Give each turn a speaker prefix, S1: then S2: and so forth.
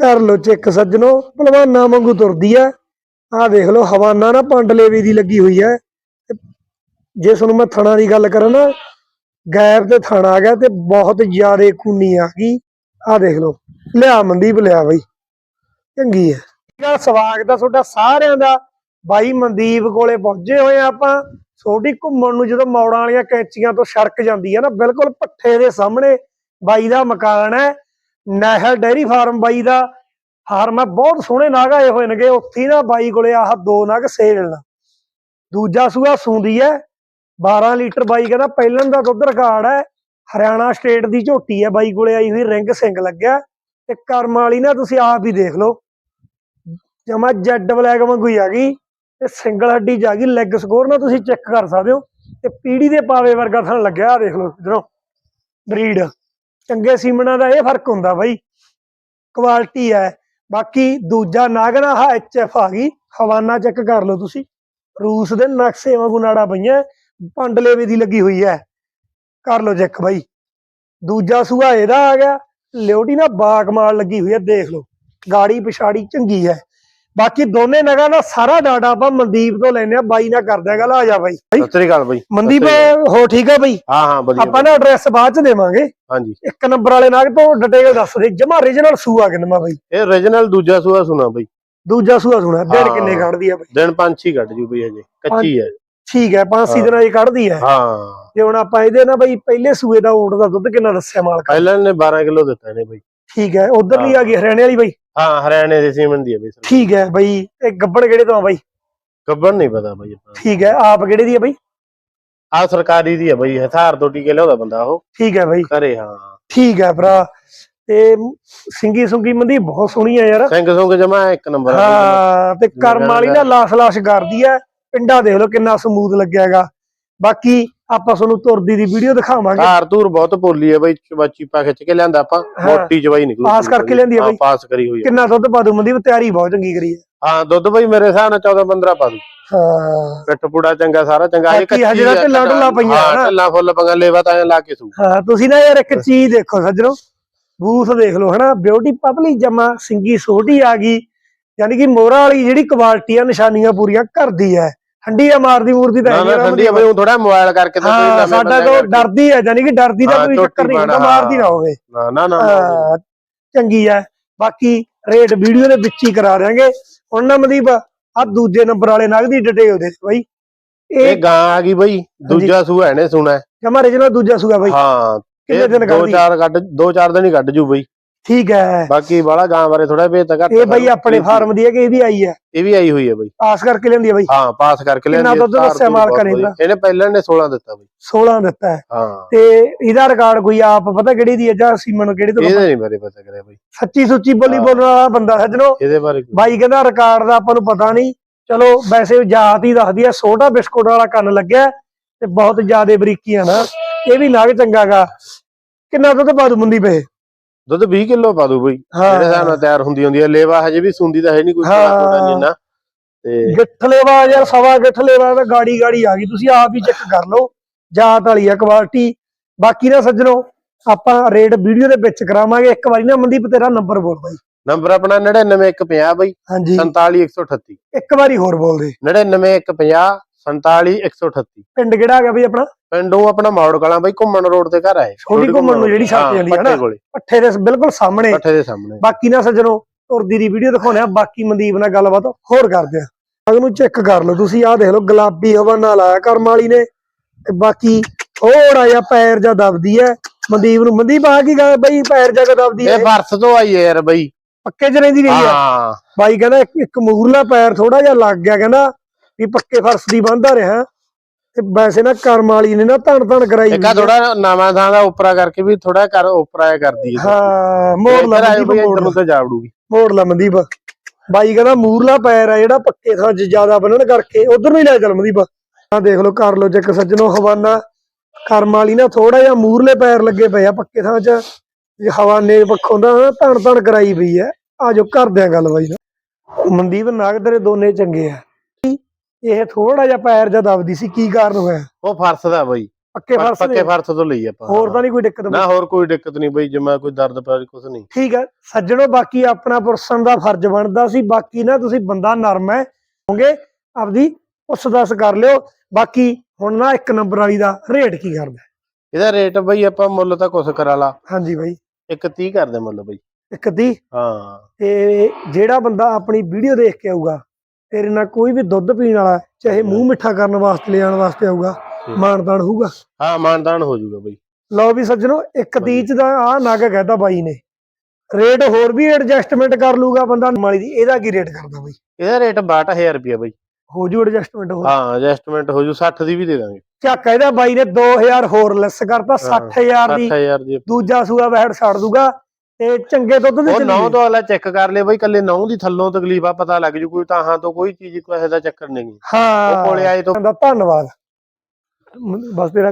S1: ਕਰ ਲੋ ਚੈੱਕ ਸੱਜਣੋ ਭਲਵਾਨਾ ਵਾਂਗੂ ਤੁਰਦੀ ਐ। ਆਹ ਦੇਖ ਲਓ, ਹਵਾਨਾ ਨਾ ਪੰਡਲੇਵੀ ਦੀ ਲੱਗੀ ਹੋਈ ਹੈ ਜੇ ਤੁਹਾਨੂੰ ਮੈਂ ਥਣਾ ਦੀ ਗੱਲ ਕਰਾਂ ਨਾ ਗੈਪ ਤੇ ਥਣਾ ਆ ਗਿਆ ਤੇ ਬਹੁਤ ਜ਼ਿਆਦਾ ਖੂਨੀ ਆ ਗਈ। ਆਹ ਦੇਖ ਲਓ, ਲਿਆ ਮਨਦੀਪ, ਲਿਆ ਬਈ। ਚੰਗੀ ਹੈ ਯਾਰ ਸਵਾਗਤ ਆ ਤੁਹਾਡਾ ਸਾਰਿਆਂ ਦਾ। ਬਾਈ ਮਨਦੀਪ ਕੋਲੇ ਪਹੁੰਚੇ ਹੋਏ ਆ ਆਪਾਂ। ਛੋਟੀ ਘੁੰਮਣ ਨੂੰ ਜਦੋਂ ਮੌੜਾਂ ਵਾਲੀਆਂ ਕੈਂਚੀਆਂ ਤੋਂ ਸੜਕ ਜਾਂਦੀ ਹੈ ਨਾ, ਬਿਲਕੁਲ ਪੱਠੇ ਦੇ ਸਾਹਮਣੇ ਬਾਈ ਦਾ ਮਕਾਨ ਹੈ ਨਹਿਰ ਡੈਰੀ ਫਾਰਮ ਬਾਈ ਦਾ ਫਾਰਮ ਹੈ ਬਹੁਤ ਸੋਹਣੇ ਨਾਗ ਆਏ ਹੋਏ ਨੇਗੇ ਉੱਥੇ ਨਾ ਬਾਈ ਕੋਲੇ ਆਹ ਦੋ ਨਗ ਸੇਲ ਦੂਜਾ ਸੂਆ ਸੂੰਦੀ ਹੈ 12 ਲੀਟਰ ਬਾਈ ਕਹਿੰਦਾ ਪਹਿਲਣ ਦਾ ਦੁੱਧ ਰਿਕਾਰਡ ਹੈ ਹਰਿਆਣਾ ਸਟੇਟ ਦੀ ਝੋਟੀ ਹੈ ਬਾਈ ਕੋਲੇ ਆਈ ਹੋਈ ਰਿੰਗ ਸਿੰਘ ਲੱਗਿਆ, ਤੇ ਕਰਮ ਵਾਲੀ ਨਾ ਤੁਸੀਂ ਆਪ ਹੀ ਦੇਖ ਲਓ। ਜਮਾ ਜੈਡ ਬਲੈਕ ਵਾਂਗੂ ਹੀ ਆ ਗਈ, ਤੇ ਸਿੰਗਲ ਹੱਡੀ ਜਾ ਗਈ ਲੈਗ ਸਕੋਰ ਨਾ ਤੁਸੀਂ ਚੈੱਕ ਕਰ ਸਕਦੇ ਹੋ, ਤੇ ਪੀੜੀ ਦੇ ਪਾਵੇ ਵਰਗਾ ਥਣ ਲੱਗਿਆ ਦੇਖ ਲਓ, ਇਧਰੋਂ ਬਰੀਡ ਚੰਗੇ ਸੀਮਣਾ ਦਾ ਇਹ ਫ਼ਰਕ ਹੁੰਦਾ ਬਾਈ। ਕੁਆਲਿਟੀ ਹੈ। ਬਾਕੀ ਦੂਜਾ ਨਾਗਰਾ ਹਾ ਐਚਐਫ ਆ ਗਈ। ਹਵਾਨਾ ਚੈੱਕ ਕਰ ਲਓ ਤੁਸੀਂ। ਰੂਸ ਦੇ ਨਕਸ਼ੇ ਵਾਂਗੂ ਨਾੜਾ ਪਈਆਂ। ਪੰਡਲੇਵੇ ਦੀ ਲੱਗੀ ਹੋਈ ਹੈ। ਕਰ ਲਓ ਚੈੱਕ ਬਾਈ। ਦੂਜਾ ਸੂਆ ਇਹਦਾ ਆ ਗਿਆ। ਲਿਓਟੀ ਨਾ ਬਾਗਮਾਲ ਲੱਗੀ ਹੋਈ ਹੈ। ਦੇਖ ਲਓ। ਗਾੜੀ ਪਿਛਾੜੀ ਚੰਗੀ ਹੈ। ਬਾਕੀ ਦੋਨੇ ਨਗਾਂ ਦਾ ਸਾਰਾ ਡਾਟਾ ਆਪਾਂ ਮਨਦੀਪ ਤੋਂ ਲੈਨੇ ਆ ਬਾਈ ਨਾਲ ਕਰਦੇ ਆ ਗੱਲ ਆ ਜਾ ਬਾਈ।
S2: ਸਤਿ ਸ੍ਰੀ ਅਕਾਲ ਬਾਈ
S1: ਮਨਦੀਪ ਹੋ ਠੀਕ ਆ ਬਾਈ?
S2: ਹਾਂ ਹਾਂ ਵਧੀਆ
S1: ਆਪਾਂ ਨਾ ਐਡਰੈਸ ਬਾਅਦ ਚ ਦੇਵਾਂਗੇ।
S2: ਹਾਂਜੀ।
S1: ਇੱਕ ਨੰਬਰ ਵਾਲੇ ਨਾਗ ਤੋਂ ਡਿਟੇਲ ਦੱਸ ਦੇ ਜਮਾ origignal ਸੂਆ ਕਿੰਨਾ ਬਾਈ?
S2: ਇਹ origignal ਦੂਜਾ ਸੂਆ ਸੁਣਾ ਬਾਈ।
S1: ਦੂਜਾ ਸੂਆ ਸੁਣਾ ਦਿਨ। ਕਿੰਨੇ ਕੱਢਦੀ ਆ ਬਾਈ?
S2: ਦਿਨ ਪੰਜ ਹੀ ਕੱਢ ਜੂ ਬਈ ਹਜੇ ਕੱਚੀ ਹੈ
S1: ਠੀਕ ਹੈ ਪੰਜ ਸੀ
S2: ਹਾਂ।
S1: ਦਿਨਾਂ ਦੀ ਕੱਢਦੀ ਹੈ
S2: ਹਾਂ।
S1: ਤੇ ਹੁਣ ਆਪਾਂ ਇਹਦੇ ਨਾ ਬਾਈ ਪਹਿਲੇ ਸੂਏ ਦਾ ਊਂਟ ਦਾ ਦੁੱਧ ਕਿੰਨਾ ਦੱਸਿਆ ਮਾਲਕ?
S2: ਪਹਿਲਾਂ ਨੇ 12 ਕਿਲੋ ਦਿੱਤਾ ਨੇ ਬਾਈ।
S1: ਠੀਕ ਹੈ ਉਧਰਲੀ ਆ ਗਈ ਹਰਿਆਣੇ ਵਾਲੀ ਬਾਈ?
S2: ਹਾਂ ਹਰਿਆਣੇ ਦੇ ਸੀਮਨ ਦੀ ਹੈ ਬਾਈ
S1: ਠੀਕ ਹੈ ਬਾਈ ਇਹ ਗੱਬੜ ਕਿਹੜੇ ਤੋਂ ਆ ਬਾਈ?
S2: ਗੱਬਰ ਨਹੀਂ ਪਤਾ ਬਾਈ
S1: ਠੀਕ ਹੈ ਆਪ ਕਿਹੜੇ ਦੀ ਆ ਬਾਈ?
S2: ਆ ਸਰਕਾਰੀ ਦੀ ਹੈ ਬਾਈ ਹਥਾਰ ਤੋਂ ਟੀਕੇ ਲਿਆਉਂਦਾ ਬੰਦਾ ਉਹ।
S1: ਠੀਕ ਹੈ ਬਾਈ।
S2: ਘਰੇ ਹਾਂ।
S1: ਠੀਕ ਹੈ ਭਰਾ ਤੇ ਸਿੰਗੀ ਸੁੰਗੀ ਮੰਦੀ ਬਹੁਤ ਸੋਹਣੀ ਆ ਯਾਰ।
S2: ਸਿੰਘ ਸੁੰਗ ਜਮਾ ਇੱਕ ਨੰਬਰ ਆ।
S1: ਹਾਂ ਤੇ ਕਰਮ ਵਾਲੀ ਨਾ ਲਾਸ ਲਾਸ ਕਰਦੀ ਐ ਪਿੰਡਾ ਦੇਖ ਲਓ ਕਿੰਨਾ ਸਮੂਥ ਲੱਗਿਆ ਹੈਗਾ। ਬਾਕੀ ਆਪਾਂ ਤੁਹਾਨੂੰ ਤੁਰਦੀ ਦੀ ਵੀਡੀਓ ਦਿਖਾਵਾਂਗੇ।
S2: ਧਾਰ ਧੂਰ ਬਹੁਤ ਪੋਲੀ ਹੈ ਬਾਈ ਚਵਾਚੀ ਪਾ ਖਿੱਚ ਕੇ ਲਿਆਂਦਾ ਆਪਾਂ। ਮੋਟੀ ਜਵਾਈ ਨਿਕਲੂ
S1: ਪਾਸ ਕਰਕੇ ਲਿਆਂਦੀ
S2: ਹਾਂ
S1: ਬਾਈ।
S2: ਪਾਸ ਕਰੀ ਹੋਈ ਹੈ
S1: ਕਿੰਨਾ ਦੁੱਧ ਪਾ ਦੂ ਮੰਦੀ ਤਿਆਰੀ ਬਹੁਤ ਚੰਗੀ ਕਰੀ ਹੈ
S2: ਹਾਂ ਦੁੱਧ ਬਾਈ ਮੇਰੇ ਹਿਸਾਬ ਨਾਲ 14 15 ਪਾ ਦੂ।
S1: ਹਾਂ।
S2: ਪਿੱਠ ਪੂੜਾ ਚੰਗਾ ਸਾਰਾ ਚੰਗਾ ਇਹ
S1: ਤਾਂ
S2: ਹੈ,
S1: ਢਿੱਲਾਂ ਢੁੱਲਾਂ ਪਈਆਂ
S2: ਹਾਂ। ਢਿੱਲਾਂ ਫੁੱਲ ਪੰਗਾ ਲੇਵਾ ਤਾਂ ਲਾ ਕੇ ਸੂ।
S1: ਹਾਂ ਤੁਸੀਂ ਨਾ ਯਾਰ ਇੱਕ ਚੀਜ਼ ਦੇਖੋ ਸੱਜਣੋ। ਬੂਥ ਦੇਖ ਲਓ ਹਨਾ ਬਿਊਟੀ ਪਤਲੀ ਜਮਾ ਸਿੰਗੀ ਛੋਟੀ ਆ ਗਈ। ਯਾਨੀ ਕਿ ਮੋਹਰਾ ਵਾਲੀ ਜਿਹੜੀ ਕੁਆਲਿਟੀ ਆ ਨਿਸ਼ਾਨੀਆਂ ਪੂਰੀਆਂ ਕਰਦੀ ਹੈ ਠੰਡੀ ਆ ਮਾਰਦੀ ਮੂਰਦੀ ਤਾਂ ਆ
S2: ਠੰਡੀ ਆ ਬਈ ਉਹ ਥੋੜਾ ਮੋਬਾਈਲ ਕਰਕੇ ਤਾਂ ਕੋਈ ਨਵੇਂ
S1: ਸਾਡਾ
S2: ਕਰਕੇ।
S1: ਡਰਦੀ ਹੈ ਯਾਨੀ ਕਿ ਡਰਦੀ ਦਾ ਕੋਈ ਚੱਕਰ ਨਹੀਂ ਹੁੰਦਾ ਮਾਰਦੀ ਨਾ ਹੋਵੇ।
S2: ਨਾ ਨਾ ਨਾ
S1: ਚੰਗੀ ਹੈ ਬਾਕੀ ਰੇਟ ਵੀਡੀਓ ਦੇ ਵਿੱਚ ਹੀ ਕਰਾ ਦਿਆਂਗੇ। ਹੁਣ ਨਾ ਮਦੀਪ ਆ ਦੂਜੇ ਨੰਬਰ ਵਾਲੇ ਨਗ ਦੀ ਡਿਟੇਲ ਦੇ ਬਾਈ।
S2: ਇਹ ਗਾਂ ਆ ਗਈ ਬਈ ਦੂਜਾ ਸੂਆ ਇਹਨੇ ਸੁਣਾ।
S1: ਜਮਾ original ਦੂਜਾ ਸੂਗਾ ਬਾਈ।
S2: ਹਾਂ
S1: ਕਿੰਨੇ ਦਿਨ
S2: ਦੋ
S1: ਕਰਦੀ
S2: ਚਾਰ ਕੱਢ ਦੋ ਚਾਰ ਦਿਨ ਹੀ ਕੱਢ ਜੂ ਬਈ।
S1: ਠੀਕ ਹੈ।
S2: ਬਾਕੀ ਬਾਲਾ ਗਾਂ ਬਾਰੇ ਥੋੜਾ ਭੇਤ ਘੱਟ
S1: ਇਹ ਬਾਈ। ਆਪਣੇ ਫਾਰਮ ਦੀ ਹੈ ਕਿ ਇਹ ਵੀ ਆਈ ਹੈ?
S2: ਇਹ ਵੀ ਆਈ ਹੋਈ ਹੈ ਬਈ।
S1: ਪਾਸ ਕਰਕੇ ਲੈਂਦੀ ਹੈ ਬਾਈ।
S2: ਹਾਂ ਪਾਸ ਕਰਕੇ
S1: ਕਿੰਨਾ
S2: ਲਿਆਂਦੀ
S1: ਦੁੱਧ
S2: ਧਾਰ
S1: ਦੱਸਿਆ ਮਾਲਕ ਨੇ।
S2: ਇਹਨੇ ਪਹਿਲਾਂ ਨੇ 16 ਦਿੱਤਾ ਬਈ।
S1: 16 ਦਿੱਤਾ ਹੈ।
S2: ਹਾਂ।
S1: ਤੇ ਇਹਦਾ ਰਿਕਾਰਡ ਕੋਈ ਆਪ ਪਤਾ ਕਿਹੜੀ ਦੀ ਹੈ ਜਾਂ ਸੀਮਨ ਕਿਹੜੀ ਤੋਂ
S2: ਇਹਦੇ ਨਹੀਂ ਬਾਰੇ ਪਤਾ ਕਰਿਆ ਬਈ।
S1: ਸੱਚੀ ਸੁੱਚੀ ਬੋਲੀ
S2: ਹਾਂ।
S1: ਬੋਲਣ ਵਾਲਾ ਬੰਦਾ ਸੱਜਣੋ
S2: ਇਹਦੇ ਬਾਰੇ
S1: ਬਾਈ ਕਹਿੰਦਾ ਰਿਕਾਰਡ ਦਾ ਆਪਾਂ ਨੂੰ ਪਤਾ ਨਹੀਂ। ਚਲੋ ਵੈਸੇ ਜਾਤ ਹੀ ਦੱਸਦੀ ਹੈ ਛੋਟਾ ਬਿਸਕੁਟ ਵਾਲਾ ਕੰਨ ਲੱਗਿਆ ਤੇ ਬਹੁਤ ਜ਼ਿਆਦੇ ਬਰੀਕੀਆਂ ਨਾ। ਇਹ ਵੀ ਨਗ ਚੰਗਾਗਾ ਕਿੰਨਾ ਦੁੱਧ ਪਾ ਦੂ ਮੁੰਦੀ ਪਏ
S2: ਦੁੱਧ 20 ਕਿਲੋ ਪਾ ਦੂ ਬਈ। ਜਿਹੜੇ ਹਿਸਾਬ ਨਾਲ ਤਿਆਰ ਹੁੰਦੀ ਹੁੰਦੀ ਹੈ ਲੇਵਾ ਹਜੇ ਵੀ ਸੁੰਦੀ ਤਾਂ ਹੈ ਨਹੀਂ ਕੋਈ
S1: ਹਾਂ।
S2: ਥੋੜਾ ਥੋੜਾ ਜਿੰਨਾ। ਤੇ
S1: ਗਿੱਠਲੇਵਾ ਯਾਰ ਸਵਾ ਗਿੱਠਲੇਵਾ ਤਾਂ ਗਾੜੀ ਗਾੜੀ ਆ ਗਈ। ਤੁਸੀਂ ਆਪ ਹੀ ਚੈੱਕ ਕਰ ਲਓ ਜਾਤ ਵਾਲੀ ਆ ਕੁਆਲਿਟੀ ਬਾਕੀ ਨਾ ਸੱਜਣੋ ਆਪਾਂ ਰੇਟ ਵੀਡੀਓ ਦੇ ਵਿੱਚ ਕਰਾਵਾਂਗੇ। ਇੱਕ ਵਾਰੀ ਨਾ ਮਨਦੀਪ ਤੇਰਾ ਨੰਬਰ ਬੋਲ ਬਾਈ।
S2: ਨੰਬਰ ਆਪਣਾ 99150 ਬਈ
S1: ਹਾਂਜੀ।
S2: 47138
S1: ਇੱਕ ਵਾਰੀ ਹੋਰ ਬੋਲ ਦੇ।
S2: 99150 47138
S1: ਪਿੰਡ ਕਿਹੜਾ ਗਿਆ ਬਈ ਆਪਣਾ?
S2: ਪਿੰਡੋਂ ਆਪਣਾ ਮੌੜ ਕਲਾਂ ਬਈ ਘੁੰਮਣ ਰੋਡ ਤੇ ਘਰ ਆਏ।
S1: ਛੋਟੀ ਘੁੰਮਣ ਨੂੰ ਜਿਹੜੀ ਸੜਕ ਜਾਂਦੀ ਹੈ ਨਾ।
S2: ਪੱਠੇ
S1: ਦੇ ਬਿਲਕੁਲ ਸਾਹਮਣੇ।
S2: ਪੱਠੇ ਦੇ ਸਾਹਮਣੇ।
S1: ਬਾਕੀ ਨਾ ਸੱਜਣੋ ਤੁਰਦੀ ਦੀ ਵੀਡੀਓ ਦਿਖਾਉਣੇ ਆ ਬਾਕੀ ਮਨਦੀਪ ਨਾਲ ਗੱਲਬਾਤ ਹੋਰ ਕਰਦੇ ਆ। ਅਗਨੂੰ ਚੈੱਕ ਕਰ ਲਓ ਤੁਸੀਂ ਆਹ ਦੇਖ ਲਓ ਗੁਲਾਬੀ ਹਵਾ ਨਾਲ ਆਇਆ ਕਰਮ ਵਾਲੀ ਨੇ। ਤੇ ਬਾਕੀ ਥੋੜਾ ਜਿਹਾ ਪੈਰ ਜਾਂ ਦਬਦੀ ਹੈ। ਮਨਦੀਪ ਨੂੰ ਮਨਦੀਪ ਆ ਕੀ ਗੱਲ ਬਈ ਪੈਰ ਜਾ ਦਬਦੀ ਹੈ?
S2: ਇਹ ਬਰਸ ਤੋਂ ਆਈ ਯਾਰ ਬਈ।
S1: ਪੱਕੇ ਚ ਰਹਿੰਦੀ ਰਹੀ ਆ।
S2: ਹਾਂ।
S1: ਬਾਈ ਕਹਿੰਦਾ ਇੱਕ ਇੱਕ ਮੂਰਲਾ ਪੈਰ ਥੋੜਾ ਜਿਹਾ ਲੱਗ ਗਿਆ ਕਹਿੰਦਾ ਵੀ ਪੱਕੇ ਫਰਸ਼ ਦੀ ਬੰਦਾ ਰਿਹਾ। ਤੇ ਵੈਸੇ ਨਾ ਕਰਮ ਵਾਲੀ ਨੇ ਨਾ ਧਣ ਧਣ ਕਰਾਈ
S2: ਇੱਕ ਆ
S1: ਆ।
S2: ਥੋੜਾ ਨਵਾਂ ਥਾਂ ਦਾ ਉਪਰਾ ਕਰਕੇ ਵੀ ਥੋੜਾ ਕਰ ਉਪਰਾ ਕਰਦੀ ਹੈ
S1: ਹਾਂ ਮੋੜ ਲਾ
S2: ਬਈ
S1: ਮੋੜ
S2: ਨੂੰ ਤੇ ਜਾਵੜੂਗੀ
S1: ਮੋੜ ਲਾ ਮਨਦੀਪ। ਬਾਈ ਕਹਿੰਦਾ ਮੂਰਲਾ ਪੈਰ ਆ ਜਿਹੜਾ ਪੱਕੇ ਥਾਂ 'ਚ ਜ਼ਿਆਦਾ ਬੰਨਣ ਕਰਕੇ ਉਧਰ ਨੂੰ ਹੀ ਲੈ ਚੱਲ ਮਨਦੀਪ। ਆ ਦੇਖ ਲਓ ਕਰ ਲਓ ਚੱਕ ਸੱਜਣੋ ਹਵਾਨਾ। ਕਰਮ ਵਾਲੀ ਨਾ ਥੋੜਾ ਜਿਹਾ ਮੂਰਲੇ ਪੈਰ ਲੱਗੇ ਪਏ ਆ ਪੱਕੇ ਥਾਂ 'ਚ। ਜੇ ਹਵਾਨੇ ਪੱਖੋਂ ਦਾ ਨਾ ਧਣ ਧਣ ਕਰਾਈ ਪਈ ਆ। ਆਜੋ ਕਰਦੇ ਆ ਗੱਲ ਬਾਈ ਨਾਲ। ਮਨਦੀਪ ਨਾਗ ਤੇਰੇ ਦੋਨੇ ਚੰਗੇ ਆ। ਇਹ ਥੋੜਾ ਜਿਹਾ ਪੈਰ ਜਿਹਾ ਦਬਦੀ ਸੀ ਕੀ ਕਾਰਨ ਹੋਇਆ?
S2: ਉਹ ਫਰਸ ਦਾ ਬਈ।
S1: ਪੱਕੇ ਫਰਸ
S2: ਪੱਕੇ
S1: ਦੇ?
S2: ਫਰਥ ਤੋਂ ਲਈ ਆਪਾਂ।
S1: ਹੋਰ ਤਾਂ ਨਹੀਂ ਕੋਈ ਦਿੱਕਤ
S2: ਨਾ ਹੋਰ ਕੋਈ ਦਿੱਕਤ ਨਹੀਂ ਬਈ ਜਮਾ ਕੋਈ ਦਰਦ ਪੈ ਕੁਝ ਨਹੀਂ।
S1: ਠੀਕ ਹੈ ਸੱਜਣੋ ਬਾਕੀ ਆਪਣਾ ਪੁਰਸਨ ਦਾ ਫਰਜ਼ ਬਣਦਾ ਸੀ ਬਾਕੀ ਨਾ ਤੁਸੀਂ ਬੰਦਾ ਨਰਮ ਹੈ ਹੋਗੇ ਆਪਦੀ ਉਸ ਦੱਸ ਕਰ ਲਿਓ। ਬਾਕੀ ਹੁਣ ਨਾ ਇੱਕ ਨੰਬਰ ਵਾਲੀ ਦਾ ਰੇਟ ਕੀ ਕਰਦਾ?
S2: ਇਹਦਾ ਰੇਟ ਬਈ ਆਪਾਂ ਮੁੱਲ ਤਾਂ ਕੁਛ ਕਰਾ ਲਾ।
S1: ਹਾਂਜੀ ਬਾਈ।
S2: ਇੱਕ 30 ਕਰਦੇ ਮੁੱਲ ਬਈ।
S1: ਇੱਕ ਦੀ
S2: ਹਾਂ।
S1: ਤੇ ਜਿਹੜਾ ਬੰਦਾ ਆਪਣੀ ਵੀਡੀਓ ਦੇਖ ਕੇ ਆਊਗਾ ਤੇਰੇ ਨਾਲ ਕੋਈ ਵੀ ਦੁੱਧ ਪੀਣ ਵਾਲਾ ਚਾਹੇ ਮੂੰਹ ਮਿੱਠਾ ਕਰਨ ਵਾਸਤੇ ਲਿਆਉਣ ਵਾਸਤੇ ਆਊਗਾ। ਮਾਨਦਾਨ ਹੋਊਗਾ।
S2: ਹਾਂ ਮਾਨਦਾਨ ਹੋ ਜਾਊਗਾ ਬਈ।
S1: ਲਓ ਵੀ ਸੱਜਣੋ ਇੱਕ ਤੀਚ ਦਾ ਆ ਨਗ ਕਹਿਤਾ ਬਾਈ ਨੇ। ਰੇਟ ਹੋਰ ਵੀ ਐਡਜਸਟਮੈਂਟ ਕਰ ਲੂਗਾ ਬੰਦਾ ਮਾਲੀ ਦੀ ਇਹਦਾ ਕੀ ਰੇਟ ਕਰਦਾ ਬਾਈ?
S2: ਇਹਦਾ ਰੇਟ 62000 ਰੁਪਿਆ ਬਈ।
S1: ਹੋ ਜੂ ਐਡਜਸਟਮੈਂਟ ਹੋਰ?
S2: ਹਾਂ ਐਡਜਸਟਮੈਂਟ ਹੋ ਜੂ 60 ਦੀ ਵੀ ਦੇ ਦਾਂਗੇ।
S1: ਝੱਕ ਇਹਦਾ ਬਾਈ ਨੇ 2000 ਹੋਰ ਲੈਸ ਕਰਤਾ 60000 ਦੀ।
S2: 60000 ਦੀ।
S1: ਦੂਜਾ ਸੂਆ ਵਹਿੜ ਛੱਡ ਦੂਗਾ। ਤੇ ਚੰਗੇ ਦੁੱਧ ਦੇ
S2: ਉਹ ਨੌ ਤੋਂ ਅਗਲਾ ਚੈੱਕ ਕਰ ਲੈ ਬਈ ਕੱਲੇ ਨੌ ਦੀ ਥੱਲੋਂ ਤਕਲੀਫ ਆ ਪਤਾ ਲੱਗ ਜੂ ਕੋਈ ਤਾਂ ਹਾਂ ਤੋਂ ਕੋਈ ਚੀਜ਼ ਕੋਈ ਇਹਦਾ ਚੱਕਰ ਨਹੀਂ।
S1: ਹਾਂ।
S2: ਉਹ ਕੋਲੇ ਆਏ ਤੋਂ
S1: ਧੰਨਵਾਦ। ਬਸ ਤੇਰਾ